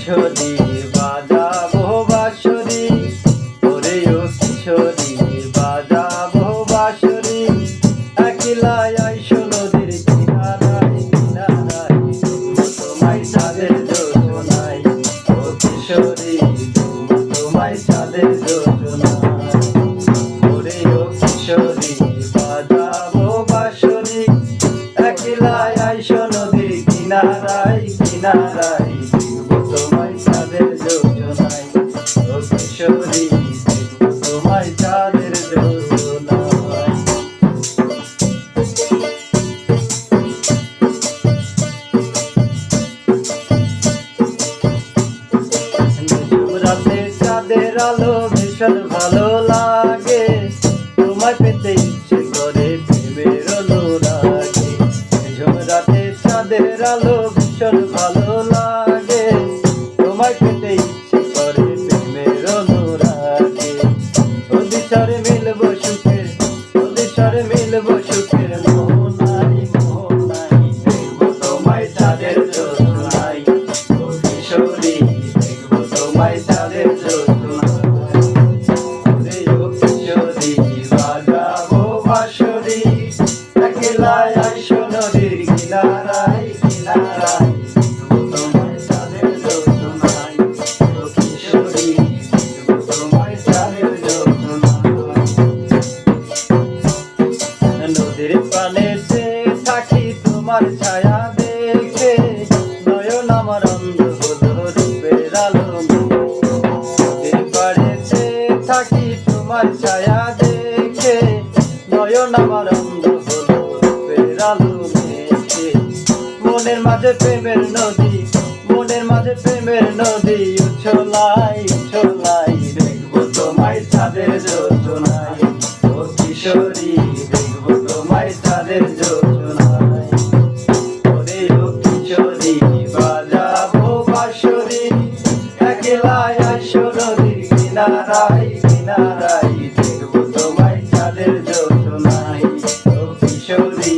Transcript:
কিশোরী, বাজাবো বাঁশরি, ওরে ও কিশোরী, বাজাবো বাঁশরি। একলাই আইসো নদীর কিনারায় কিনারায়। তোমায় চাঁদের যোজনায়, ও কিশোরী তোমায় চাঁদের যোজনায় ও কিশোরী তোমায় আলো ভীষণ ভালো লাগে তোমায় পেতে ইচ্ছে করে প্রেমের অনুরাগে রাতে চাঁদের আলো ভীষণ ভালো লাগে। নদীর পানে চেয়ে থাকি তোমার ছায়া দেখে। তোমার ছায়া দেখে নয়ন আমার অন্ধ হলো ফেরালো মেখে মনের মাঝে প্রেমের নদী, মনের মাঝে প্রেমের নদী উছলাই উছলাই দেখব তোমায় ছাদের যোজনায় নাই দেখব তোমায় চাঁদের নাই। ও কিশোরী